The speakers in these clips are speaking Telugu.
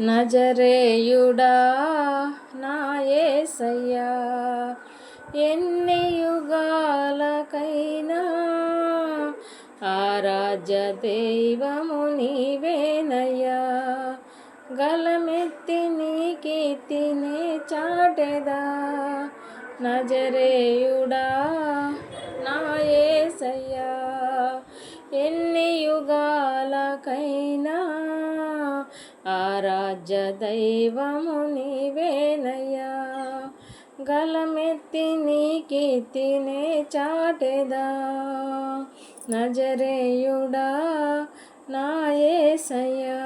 నజరేయుడా నా ఏసయ్యా ఎన్ని యుగాలకైనా ఆరాధ్య దైవము నీవేనయ్యా. గలమెత్తి నీ కీర్తిని చాటెదా నజరేయుడా ఆరాధ్య దైవము నీవేనయ్యా. గలమెత్తి నీ కీర్తినే చాటెదా. నజరేయుడా నాయసయ్యా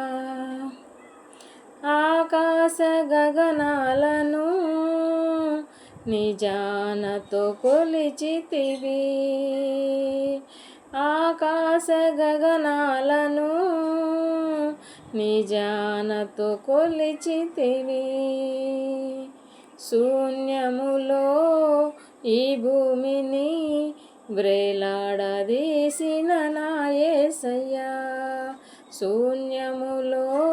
ఆకాశ గగనాలను నిజానతో కొలిచితివి. ఆకాశ గగనాలను నిజానతో కొలిచితివి. శూన్యములో ఈ భూమిని వ్రేలాడదీసిన నాయసయ్యా శూన్యములో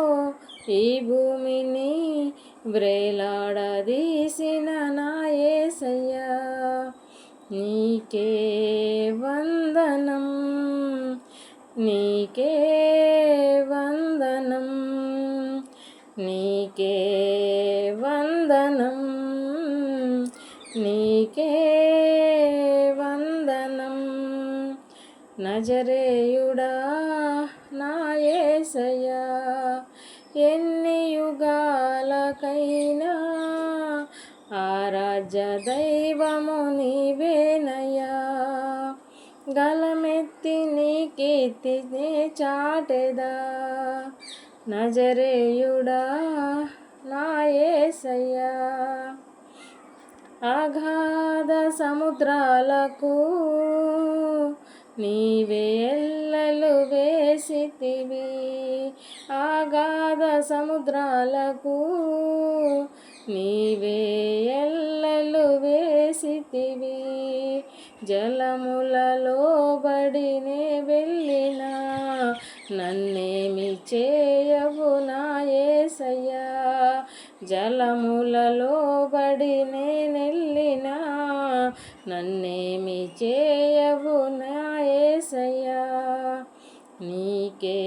ఈ భూమిని వ్రేలాడదీసిన నాయసయ్యా నీకే వందనం నీకే వందనం నీకే వందనం నీకే వందనం. నజరేయుడా నాయసయా ఎన్ని యుగాలకైనా ఆరాధ్య దయ గలమెత్తి నీ కీర్తిని చాటెదా. నజరేయుడా నాయసయ్యా అగాధ సముద్రాలకు నీవే వేసితివి. ఆగాధ సముద్రాలకు నీవే ఎల్లలు వేసితివి. జలములలో లోబడినే వెళ్ళినా నన్నేమి చేయవు నాయసయ్యా జలములలో బడినే నెల్లినా నన్నేమి చేయవు నాయసయ్యా నీకే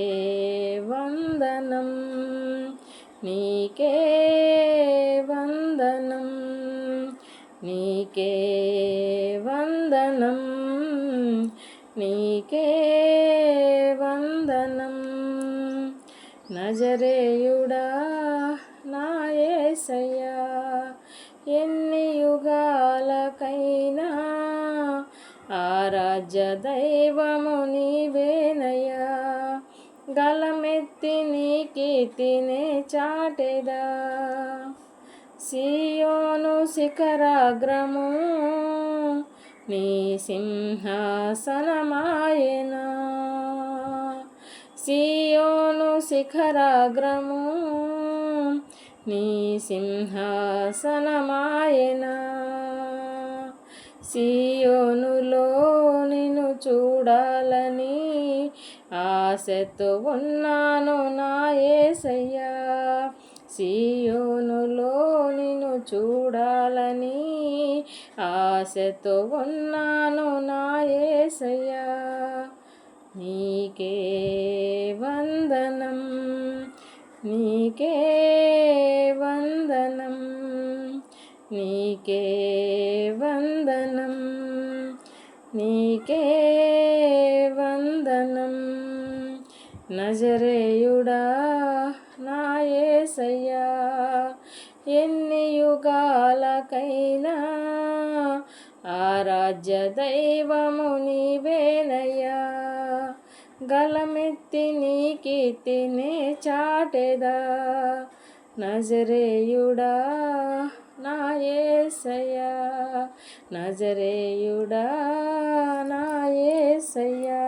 వందనం నీకే వందనం నజరేయుడా నాయసయ్యా ఎన్ని యుగాలకైనా ఆరాధ్య దైవము నీవేనయ్యా గలమెత్తి నీ కీర్తినే చాటెదా. సియోను శిఖరాగ్రము నీ సింహాసనమాయనా. సియోను శిఖరాగ్రము నీ సింహాసనమాయన. సియోనులో నిన్ను చూడాలని ఆశతో ఉన్నాను నా ఏసయ్యా. సియోనులో నిన్ను చూడాలని ఆశతో ఉన్నాను నా ఏసయ్యా. నీకే వందనం నీకే వందనం నీకే వందనం నీకే వందనం. నజరేయుడా నాయసయ్యా ఎన్ని యుగాలకైనా ఆరాధ్య దైవము గలమెత్తి నీ కీర్తినే చాటెదా. నజరేయుడా నాయసయ్యా నజరేయుడా నాయసయ్యా